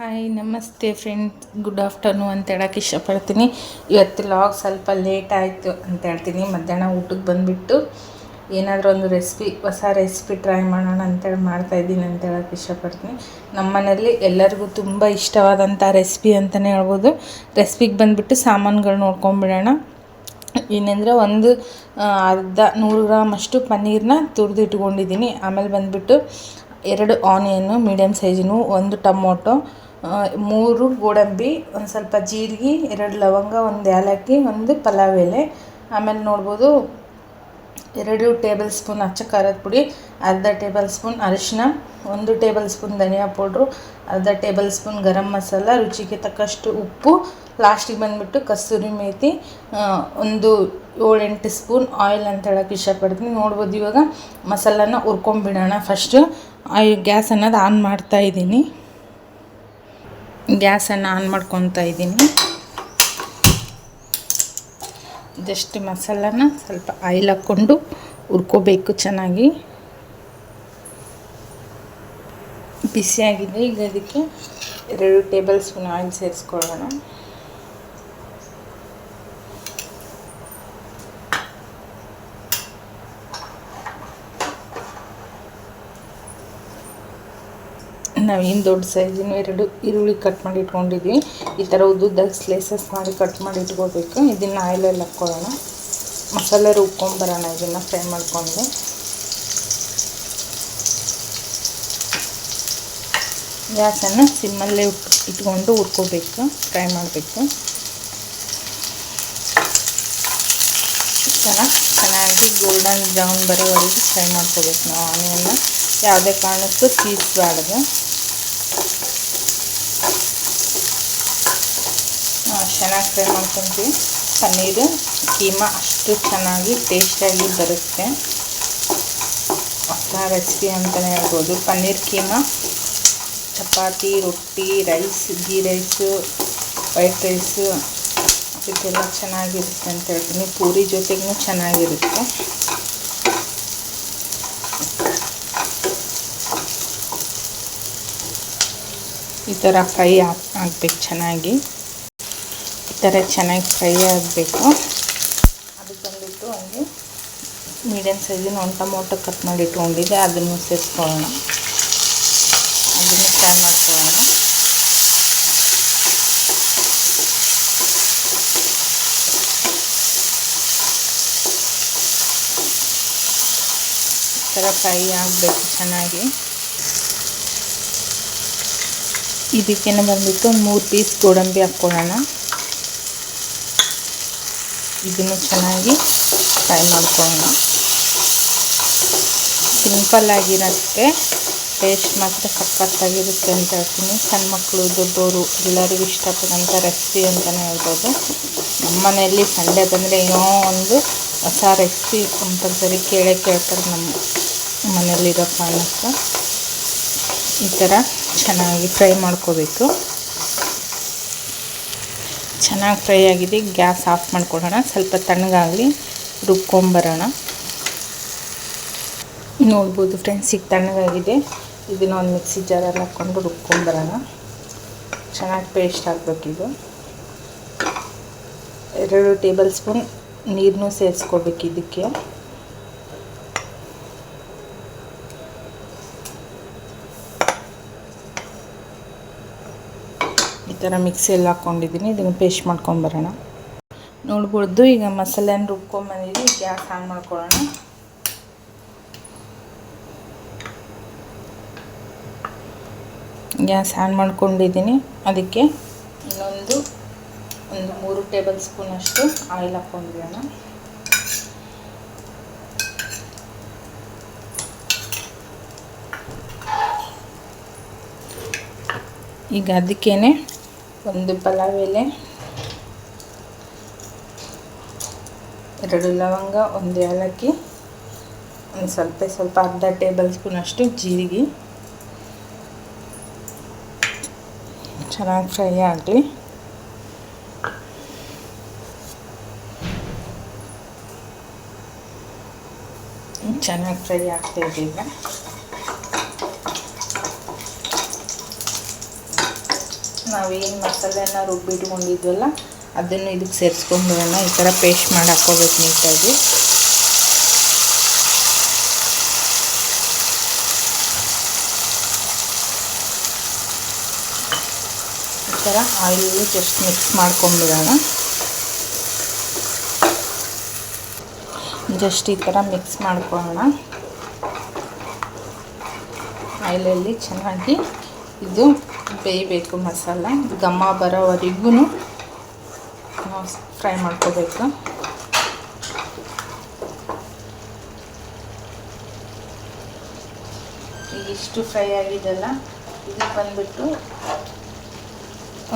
Hi ನಮಸ್ತೆ friends good afternoon ಅಂತ ಹೇಳೋಕೆ ಇಷ್ಟಪಡ್ತೀನಿ. ಇವತ್ತು ಲಾಗ್ ಸ್ವಲ್ಪ ಲೇಟ್ ಆಯಿತು ಅಂತ ಹೇಳ್ತೀನಿ. ಮಧ್ಯಾಹ್ನ ಊಟಕ್ಕೆ ಬಂದುಬಿಟ್ಟು ಏನಾದರೂ ಒಂದು ರೆಸಿಪಿ ಹೊಸ ರೆಸಿಪಿ ಟ್ರೈ ಮಾಡೋಣ ಅಂತೇಳಿ ಮಾಡ್ತಾಯಿದ್ದೀನಿ ಅಂತ ಹೇಳೋಕೆ ಇಷ್ಟಪಡ್ತೀನಿ. ನಮ್ಮ ಮನೇಲಿ ಎಲ್ಲರಿಗೂ ತುಂಬ ಇಷ್ಟವಾದಂಥ ರೆಸಿಪಿ ಅಂತಲೇ ಹೇಳ್ಬೋದು. ರೆಸಿಪಿಗೆ ಬಂದುಬಿಟ್ಟು ಸಾಮಾನುಗಳು ನೋಡ್ಕೊಂಬಿಡೋಣ. ಏನೆಂದರೆ ಒಂದು ಅರ್ಧ ನೂರು ಗ್ರಾಮ್ ಅಷ್ಟು ಪನ್ನೀರನ್ನ ತುರಿದು ಇಟ್ಕೊಂಡಿದ್ದೀನಿ. ಆಮೇಲೆ ಬಂದುಬಿಟ್ಟು ಎರಡು ಆನಿಯನ್ನು ಮೀಡಿಯಮ್ ಸೈಜಿನು ಒಂದು ಟೊಮೊಟೊ ಮೂರು ಗೋಡಂಬಿ, ಒಂದು ಸ್ವಲ್ಪ ಜೀರಿಗೆ, ಎರಡು ಲವಂಗ, ಒಂದು ಏಲಕ್ಕಿ, ಒಂದು ಪಲಾವ್ ಎಲೆ ಆಮೇಲೆ ನೋಡ್ಬೋದು ಎರಡು ಟೇಬಲ್ ಸ್ಪೂನ್ ಅಚ್ಚ ಖಾರದ ಪುಡಿ, ಅರ್ಧ ಟೇಬಲ್ ಸ್ಪೂನ್ ಅರಿಶಿನ ಒಂದು ಟೇಬಲ್ ಸ್ಪೂನ್ ಧನಿಯಾ ಪೌಡ್ರು, ಅರ್ಧ ಟೇಬಲ್ ಸ್ಪೂನ್ ಗರಂ ಮಸಾಲ, ರುಚಿಗೆ ತಕ್ಕಷ್ಟು ಉಪ್ಪು ಲಾಸ್ಟಿಗೆ ಬಂದುಬಿಟ್ಟು ಕಸ್ತೂರಿ ಮೇಥಿ ಒಂದು ಏಳೆಂಟು ಸ್ಪೂನ್ ಆಯಿಲ್ ಅಂತ ಹೇಳೋಕ್ಕೆ ಇಷ್ಟಪಡ್ತೀನಿ. ನೋಡ್ಬೋದು ಇವಾಗ ಮಸಾಲಾನ ಹುರ್ಕೊಂಬಿಡೋಣ ಫಸ್ಟು ಆಯಿಲ್ ಗ್ಯಾಸ್ ಅನ್ನೋದು ಆನ್ ಮಾಡ್ತಾ ಇದ್ದೀನಿ. ಗ್ಯಾಸನ್ನು ಆನ್ ಮಾಡ್ಕೊತಾ ಇದ್ದೀನಿ. ಜಸ್ಟ್ ಮಸಾಲನ ಸ್ವಲ್ಪ ಆಯಿಲ್ ಹಾಕ್ಕೊಂಡು ಹುರ್ಕೋಬೇಕು ಚೆನ್ನಾಗಿ. ಬಿಸಿಯಾಗಿದೆ, ಈಗ ಅದಕ್ಕೆ ಎರಡು ಟೇಬಲ್ ಸ್ಪೂನ್ ಆಯಿಲ್ ಸೇರಿಸ್ಕೊಳ್ಳೋಣ. ನಾವೇನು ದೊಡ್ಡ ಸೈಜಿನ ಎರಡು ಈರುಳ್ಳಿ ಕಟ್ ಮಾಡಿ ಇಟ್ಕೊಂಡಿದ್ವಿ. ಈ ಥರ ಉದ್ದುದ್ದಾಗ ಸ್ಲೇಸಸ್ ಮಾಡಿ ಕಟ್ ಮಾಡಿ ಇಟ್ಕೋಬೇಕು. ಇದನ್ನು ಆಯಿಲಲ್ಲಿ ಹಾಕ್ಕೊಳ್ಳೋಣ. ಮಸಾಲೆ ರುಬ್ಕೊಂಬರೋಣ ಇದನ್ನು ಫ್ರೈ ಮಾಡ್ಕೊಂಡು. ಗ್ಯಾಸನ್ನು ಸಿಮ್ಮಲ್ಲೇ ಇಟ್ಕೊಂಡು ಹುರ್ಕೋಬೇಕು. ಫ್ರೈ ಮಾಡಬೇಕು. ಚೆನ್ನಾಗಿ ಚೆನ್ನಾಗಿ ಗೋಲ್ಡನ್ ಬ್ರೌನ್ ಬರೋವರೆಗೂ ಫ್ರೈ ಮಾಡ್ಕೋಬೇಕು ನಾವು ಆನಿಯನ್ನ ಯಾವುದೇ ಕಾರಣಕ್ಕೂ ಸೀಸ್ಬಾರ್ದು ಚೆನ್ನಾಗಿ ಫ್ರೈ ಮಾಡ್ಕೊತೀವಿ. ಪನ್ನೀರು, ಕೀಮಾ ಅಷ್ಟು ಚೆನ್ನಾಗಿ ಟೇಸ್ಟಾಗಿ ಬರುತ್ತೆ. ಹೊಸ ರೆಸಿಪಿ ಅಂತಲೇ ಹೇಳ್ಬೋದು. ಪನ್ನೀರ್, ಕೀಮಾ, ಚಪಾತಿ, ರೊಟ್ಟಿ rice ghee rice white rice ಇದೆಲ್ಲ ಚೆನ್ನಾಗಿರುತ್ತೆ ಅಂತ ಹೇಳ್ತೀನಿ. ಪೂರಿ ಜೊತೆಗೂ ಚೆನ್ನಾಗಿರುತ್ತೆ. ಈ ಥರ ಫ್ರೈ ಆಗ್ಬೇಕು ಚೆನ್ನಾಗಿ. ಥರ ಚೆನ್ನಾಗಿ ಫ್ರೈ ಆಗಬೇಕು. ಅದು ಬಂದುಬಿಟ್ಟು ಒಂದು ಮೀಡಿಯಮ್ ಸೈಜಿನ ಒಂದು ಟೊಮೊಟೊ ಕಟ್ ಮಾಡಿ ಇಟ್ಕೊಂಡಿದ್ದೆ, ಅದನ್ನು ಸೇರಿಸ್ಕೊಳ್ಳೋಣ. ಅದನ್ನು ಫ್ರೈ ಮಾಡ್ಕೊಳ್ಳೋಣ. ಈ ಥರ ಫ್ರೈ ಆಗಬೇಕು ಚೆನ್ನಾಗಿ. ಇದಕ್ಕೆ ಬಂದುಬಿಟ್ಟು ಮೂರು ಪೀಸ್ ಗೋಡಂಬಿ ಹಾಕ್ಕೊಳ್ಳೋಣ. ಇದನ್ನು ಚೆನ್ನಾಗಿ ಫ್ರೈ ಮಾಡ್ಕೊಳ್ಳೋಣ. ಸಿಂಪಲ್ ಆಗಿರುತ್ತೆ ಟೇಸ್ಟ್ ಮಾತ್ರ ಸಖತ್ತಾಗಿರುತ್ತೆ ಅಂತ ಹೇಳ್ತೀನಿ. ಸಣ್ಣ ಮಕ್ಕಳು, ದೊಡ್ಡವರು ಎಲ್ಲರಿಗೂ ಇಷ್ಟಪಡೋಂಥ ರೆಸಿಪಿ ಅಂತಲೇ ಹೇಳ್ಬೋದು. ನಮ್ಮ ಮನೆಯಲ್ಲಿ ಸಂಡೆ ಬಂದರೆ ಏನೋ ಒಂದು ಹೊಸ ರೆಸಿಪಿ ಕಂಪಲ್ಸರಿ ಕೇಳೇ ಕೇಳ್ತಾರೆ ನಮ್ಮ ಮನೆಯಲ್ಲಿರೋ ಕಾರಣಕ್ಕೆ ಈ ಥರ ಚೆನ್ನಾಗಿ ಫ್ರೈ ಮಾಡ್ಕೋಬೇಕು. ಚೆನ್ನಾಗಿ ಫ್ರೈ ಆಗಿದೆ. ಗ್ಯಾಸ್ ಆಫ್ ಮಾಡ್ಕೊಳ್ಳೋಣ. ಸ್ವಲ್ಪ ತಣ್ಣಗಾಗಲಿ ರುಬ್ಕೊಂಬರೋಣ. ನೋಡ್ಬೋದು ಫ್ರೆಂಡ್ಸ್, ಈಗ ತಣ್ಣಗಾಗಿದೆ. ಇದನ್ನ ಒಂದು ಮಿಕ್ಸಿ ಜಾರಲ್ಲಿ ಹಾಕ್ಕೊಂಡು ರುಬ್ಕೊಂಬರೋಣ. ಚೆನ್ನಾಗಿ ಪೇಸ್ಟ್ ಹಾಕ್ಬೇಕಿದು ಎರಡು ಟೇಬಲ್ ಸ್ಪೂನ್ ನೀರನ್ನೂ ಸೇರಿಸ್ಕೋಬೇಕು ಇದಕ್ಕೆ. ಥರ ಮಿಕ್ಸಿಯಲ್ಲಿ ಹಾಕ್ಕೊಂಡಿದ್ದೀನಿ. ಇದನ್ನು ಪೇಸ್ಟ್ ಮಾಡ್ಕೊಂಬರೋಣ ನೋಡ್ಬೋದು, ಈಗ ಮಸಾಲೆನ ರುಬ್ಕೊಂಬಂದಿದ್ದು ಗ್ಯಾಸ್ ಆನ್ ಮಾಡ್ಕೊಳ್ಳೋಣ. ಗ್ಯಾಸ್ ಆನ್ ಮಾಡ್ಕೊಂಡಿದ್ದೀನಿ. ಅದಕ್ಕೆ ಇನ್ನೊಂದು, ಒಂದು ಮೂರು ಟೇಬಲ್ ಸ್ಪೂನ್ ಅಷ್ಟು ಆಯಿಲ್ ಹಾಕ್ಕೊಂಡ್ಬಿಡೋಣ ಈಗ ಅದಕ್ಕೇನೆ ಒಂದು ಪಲಾವ್ ಎಲೆ, ಎರಡು ಲವಂಗ, ಒಂದು ಏಲಕ್ಕಿ, ಒಂದು ಸ್ವಲ್ಪ ಸ್ವಲ್ಪ ಅರ್ಧ ಟೇಬಲ್ ಸ್ಪೂನ್ ಅಷ್ಟು ಜೀರಿಗೆ. ಚೆನ್ನಾಗಿ ಫ್ರೈ ಆಗಲಿ. ಚೆನ್ನಾಗಿ ಫ್ರೈ ಆಗ್ತಾಯಿದೆ ನಾವೇನು ಮಸಾಲೆನ ರುಬ್ಬಿಟ್ಕೊಂಡಿದ್ವಲ್ಲ, ಅದನ್ನು ಇದಕ್ಕೆ ಸೇರಿಸ್ಕೊಂಡ್ಬಿಡೋಣ ಈ ಥರ ಪೇಸ್ಟ್ ಮಾಡಿ ಹಾಕ್ಕೋಬೇಕು ನೀಟಾಗಿ. ಈ ಥರ ಆಯಿಲ್ ಜಸ್ಟ್ ಮಿಕ್ಸ್ ಮಾಡ್ಕೊಂಡ್ಬಿಡೋಣ ಜಸ್ಟ್ ಈ ಥರ ಮಿಕ್ಸ್ ಮಾಡ್ಕೊಳ್ಳೋಣ. ಆಯಿಲಲ್ಲಿ ಚೆನ್ನಾಗಿ ಇದು ಬೇಯಬೇಕು ಮಸಾಲ, ಘಮ ಬರೋವರೆಗೂ ಫ್ರೈ ಮಾಡ್ಕೋಬೇಕು. ಇಷ್ಟು ಫ್ರೈ ಆಗಿದೆಲ್ಲ, ಇದು ಬಂದುಬಿಟ್ಟು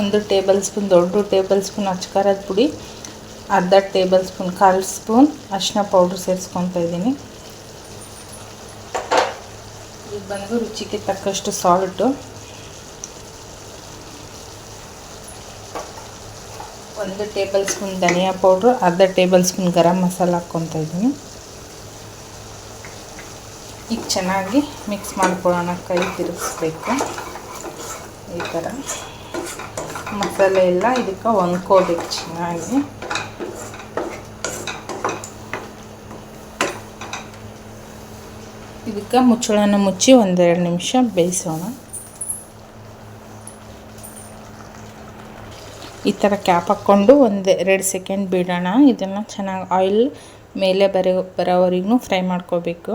ಒಂದು ಟೇಬಲ್ ಸ್ಪೂನ್, ದೊಡ್ಡ ಟೇಬಲ್ ಸ್ಪೂನ್ ಅಚ್ಕಾರದ ಪುಡಿ, ಅರ್ಧ ಟೇಬಲ್ ಸ್ಪೂನ್ ಕಾಲು ಸ್ಪೂನ್ ಅರಿಶಿನ ಪೌಡ್ರ್ ಸೇರಿಸ್ಕೊತಾ ಇದ್ದೀನಿ. ಇದು ಬಂದು ರುಚಿಗೆ ತಕ್ಕಷ್ಟು ಸಾಲ್ಟು ಒಂದು ಟೇಬಲ್ ಸ್ಪೂನ್ ಧನಿಯಾ ಪೌಡ್ರು, ಅರ್ಧ ಟೇಬಲ್ ಸ್ಪೂನ್ ಗರಂ ಮಸಾಲ ಹಾಕ್ಕೊತಾ ಇದ್ದೀನಿ. ಈಗ ಚೆನ್ನಾಗಿ ಮಿಕ್ಸ್ ಮಾಡ್ಕೊಳ್ಳೋಣ, ಕೈ ತಿರುಗಿಸ್ಬೇಕು. ಈ ಥರ. ಮಸಾಲೆ ಎಲ್ಲ ಇದಕ್ಕೆ ಹೊಂದ್ಕೋಬೇಕು ಚೆನ್ನಾಗಿ. ಇದಕ್ಕೆ ಮುಚ್ಚಳನ ಮುಚ್ಚಿ ಒಂದೆರಡು ನಿಮಿಷ ಬೇಯಿಸೋಣ. ಈ ಥರ ಕ್ಯಾಪ್ ಹಾಕ್ಕೊಂಡು ಒಂದು ಎರಡು ಸೆಕೆಂಡ್ ಬಿಡೋಣ. ಇದನ್ನು ಚೆನ್ನಾಗಿ ಆಯಿಲ್ ಮೇಲೆ ಬರೋ, ಬರೋವರೆಗೂ ಫ್ರೈ ಮಾಡ್ಕೋಬೇಕು.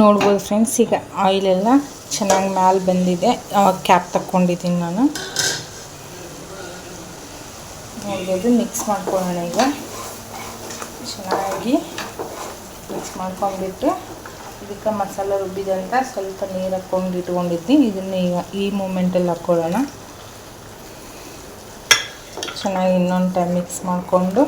ನೋಡ್ಬೋದು ಫ್ರೆಂಡ್ಸ್ ಈಗ ಆಯಿಲೆಲ್ಲ ಚೆನ್ನಾಗಿ ಮ್ಯಾಲೆ ಬಂದಿದೆ. ಕ್ಯಾಪ್ ತಕ್ಕೊಂಡಿದ್ದೀನಿ ನಾನು. ನೋಡ್ಬೋದು ಮಿಕ್ಸ್ ಮಾಡ್ಕೊಳ್ಳೋಣ ಈಗ. ಚೆನ್ನಾಗಿ ಮಿಕ್ಸ್ ಮಾಡ್ಕೊಂಡ್ಬಿಟ್ಟು ಇದಕ್ಕೆ ಮಸಾಲೆ ರುಬ್ಬಿದಂತ ಸ್ವಲ್ಪ ನೀರು ಹಾಕ್ಕೊಂಡು ಇಟ್ಕೊಂಡಿದ್ದೀನಿ. ಇದನ್ನು ಈಗ ಈ ಮೂಮೆಂಟಲ್ಲಿ ಹಾಕ್ಕೊಳ್ಳೋಣ ಚೆನ್ನಾಗಿ ಇನ್ನೊಂದು ಟೈಮ್ ಮಿಕ್ಸ್ ಮಾಡಿಕೊಂಡು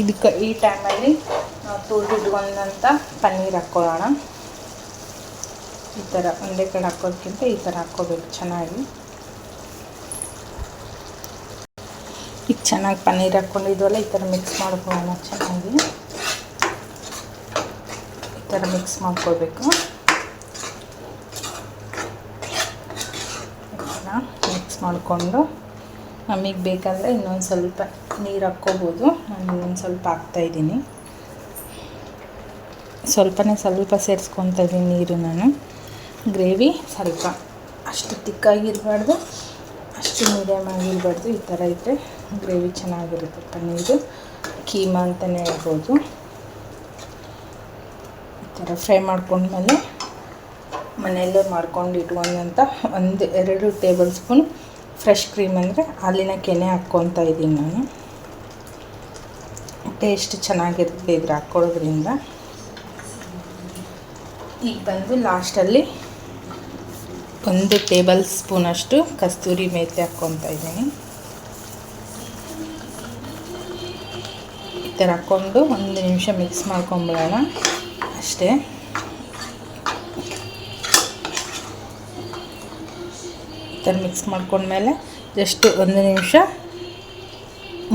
ಇದಕ್ಕೆ ಈ ಟೈಮಲ್ಲಿ ನಾವು ತುಳಿದಿಟ್ಕೊಂಡಂಥ ಪನ್ನೀರ್ ಹಾಕ್ಕೊಳ್ಳೋಣ. ಈ ಥರ ಒಂದೇ ಕಡೆ ಹಾಕೋದಕ್ಕಿಂತ ಈ ಥರ ಹಾಕ್ಕೋಬೇಕು ಚೆನ್ನಾಗಿ. ಈಗ ಚೆನ್ನಾಗಿ ಪನ್ನೀರ್ ಹಾಕ್ಕೊಂಡಿದ್ವಲ್ಲ, ಈ ಥರ ಮಿಕ್ಸ್ ಮಾಡ್ಕೊಳ್ಳೋಣ ಚೆನ್ನಾಗಿ. ಥರ ಮಿಕ್ಸ್ ಮಾಡ್ಕೋಬೇಕು ಮಿಕ್ಸ್ ಮಾಡಿಕೊಂಡು ನಮಗೆ ಬೇಕಾದರೆ ಇನ್ನೊಂದು ಸ್ವಲ್ಪ ನೀರು ಹಾಕ್ಕೋಬೋದು. ನಾನು ಇನ್ನೊಂದು ಸ್ವಲ್ಪ ಹಾಕ್ತಾಯಿದ್ದೀನಿ ಸ್ವಲ್ಪನೇ ಸ್ವಲ್ಪ ಸೇರಿಸ್ಕೊತಾ ಇದ್ದೀನಿ ನೀರು ನಾನು. ಗ್ರೇವಿ ಸ್ವಲ್ಪ. ಅಷ್ಟು ತಿಕ್ಕಾಗಿರಬಾರ್ದು, ಅಷ್ಟು ಮೀಡಿಯಮ್ ಆಗಿರಬಾರ್ದು. ಈ ಥರ ಇದ್ದರೆ ಗ್ರೇವಿ ಚೆನ್ನಾಗಿರುತ್ತೆ ಪನ್ನೀರು. ಕೀಮಾ ಅಂತಲೇ ಹೇಳ್ಬೋದು. ಥರ ಫ್ರೈ ಮಾಡ್ಕೊಂಡ್ಮೇಲೆ ಮನೆಯಲ್ಲೇ ಮಾಡ್ಕೊಂಡು ಇಟ್ಕೊಂಡಂಥ ಒಂದು ಎರಡು ಟೇಬಲ್ ಸ್ಪೂನ್ ಫ್ರೆಶ್ ಕ್ರೀಮ್ ಅಂದರೆ ಹಾಲಿನ ಕೆನೆ ಹಾಕ್ಕೊತಾ ಇದ್ದೀನಿ ನಾನು. ಟೇಸ್ಟ್ ಚೆನ್ನಾಗಿರುತ್ತೆ ಇದ್ರ ಹಾಕ್ಕೊಳ್ಳೋದ್ರಿಂದ. ಈಗ ಬಂದು ಲಾಸ್ಟಲ್ಲಿ ಒಂದು ಟೇಬಲ್ ಸ್ಪೂನಷ್ಟು ಕಸ್ತೂರಿ ಮೇಥಿ ಹಾಕ್ಕೊತಾ ಇದ್ದೀನಿ. ಈ ಥರ ಹಾಕ್ಕೊಂಡು ಒಂದು ನಿಮಿಷ ಮಿಕ್ಸ್ ಮಾಡ್ಕೊಂಬಿಡೋಣ. ಅಷ್ಟೇ ಥರ ಮಿಕ್ಸ್ ಮಾಡ್ಕೊಂಡ್ಮೇಲೆ ಜಸ್ಟ್ ಒಂದು ನಿಮಿಷ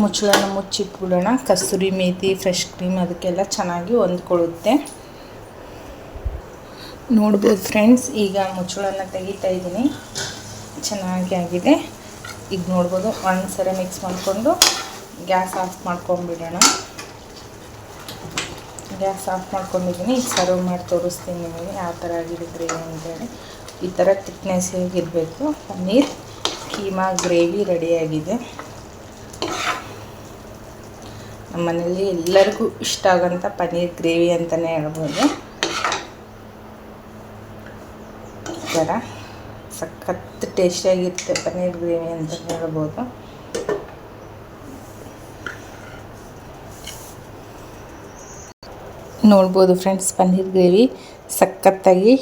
ಮುಚ್ಚಳನ ಮುಚ್ಚಿಟ್ಬಿಡೋಣ. ಕಸ್ತೂರಿ ಮೇಥಿ ಫ್ರೆಶ್ ಕ್ರೀಮ್ ಅದಕ್ಕೆಲ್ಲ ಚೆನ್ನಾಗಿ ಹೊಂದ್ಕೊಳ್ಳುತ್ತೆ. ನೋಡ್ಬೋದು ಫ್ರೆಂಡ್ಸ್ ಈಗ ಮುಚ್ಚಳನ ತೆಗಿತಾ ಇದ್ದೀನಿ. ಚೆನ್ನಾಗಿ ಆಗಿದೆ. ಈಗ ನೋಡ್ಬೋದು ಒಂದು ಸರಿ ಮಿಕ್ಸ್ ಮಾಡಿಕೊಂಡು ಗ್ಯಾಸ್ ಆಫ್ ಮಾಡ್ಕೊಂಬಿಡೋಣ ಗ್ಯಾಸ್ ಆಫ್ ಮಾಡ್ಕೊಂಡಿದ್ದೀನಿ. ಈಗ ಸರ್ವ್ ಮಾಡಿ ತೋರಿಸ್ತೀನಿ ನಿಮಗೆ ಯಾವ ಥರ ಆಗಿದೆ ಗ್ರೇವಿ ಅಂತೇಳಿ ಈ ಥರ ತಿಕ್ನೆಸ್ ಹೇಗಿರಬೇಕು? ಪನ್ನೀರ್, ಕೀಮಾ, ಗ್ರೇವಿ ರೆಡಿಯಾಗಿದೆ. ನಮ್ಮ ಮನೇಲಿ ಎಲ್ಲರಿಗೂ ಇಷ್ಟ ಆಗೋಂಥ ಪನ್ನೀರ್, ಗ್ರೇವಿ ಅಂತಲೇ ಹೇಳ್ಬೋದು. ಈ ಥರ ಸಖತ್ ಟೇಸ್ಟಿಯಾಗಿರುತ್ತೆ ಪನ್ನೀರ್, ಗ್ರೇವಿ ಅಂತಲೇ ಹೇಳ್ಬೋದು. ನೋಡ್ಬೋದು ಫ್ರೆಂಡ್ಸ್ ಪನ್ನೀರ್ ಗ್ರೇವಿ ಸಖತ್ತಾಗಿ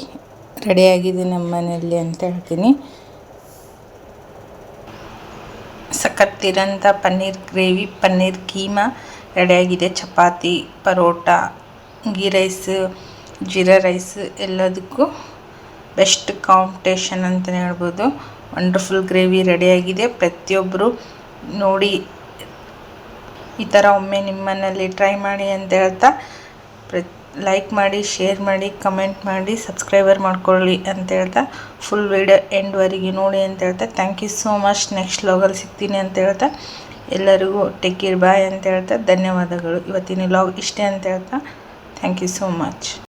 ರೆಡಿಯಾಗಿದೆ ನಮ್ಮ ಮನೆಯಲ್ಲಿ ಅಂತ ಹೇಳ್ತೀನಿ. ಸಖತ್ತಿರೋಂಥ ಪನ್ನೀರ್ ಗ್ರೇವಿ ಪನ್ನೀರ್ ಕೀಮಾ ರೆಡಿಯಾಗಿದೆ. ಚಪಾತಿ, ಪರೋಟ ಗೀ ರೈಸ್, ಜೀರಾ ರೈಸ್ ಎಲ್ಲದಕ್ಕೂ ಬೆಸ್ಟ್ ಕಾಂಪಿಟೇಷನ್ ಅಂತಲೇ ಹೇಳ್ಬೋದು. ವಂಡರ್ಫುಲ್ ಗ್ರೇವಿ ರೆಡಿಯಾಗಿದೆ. ಪ್ರತಿಯೊಬ್ಬರು ನೋಡಿ ಈ ಥರ ಒಮ್ಮೆ ನಿಮ್ಮ ಮನೇಲಿ ಟ್ರೈ ಮಾಡಿ ಅಂತ ಹೇಳ್ತಾ ಲೈಕ್ ಮಾಡಿ ಶೇರ್ ಮಾಡಿ ಕಮೆಂಟ್ ಮಾಡಿ ಸಬ್ಸ್ಕ್ರೈಬರ್ ಮಾಡ್ಕೊಳ್ಳಿ ಅಂತ ಹೇಳ್ತಾ ಫುಲ್ ವಿಡಿಯೋ ಎಂಡ್ವರೆಗೆ ನೋಡಿ ಅಂತ ಹೇಳ್ತಾ thank you so much next ಲಾಗಲ್ಲಿ ಸಿಗ್ತೀನಿ ಅಂತ ಹೇಳ್ತಾ ಎಲ್ಲರಿಗೂ ಟೇಕ್ ಕೇರ್ ಬಾಯ್ ಅಂತ ಹೇಳ್ತಾ ಧನ್ಯವಾದಗಳು. ಇವತ್ತಿನ ಲಾಗ್ ಇಷ್ಟೇ ಅಂತ ಹೇಳ್ತಾ ಥ್ಯಾಂಕ್ ಯು ಸೋ ಮಚ್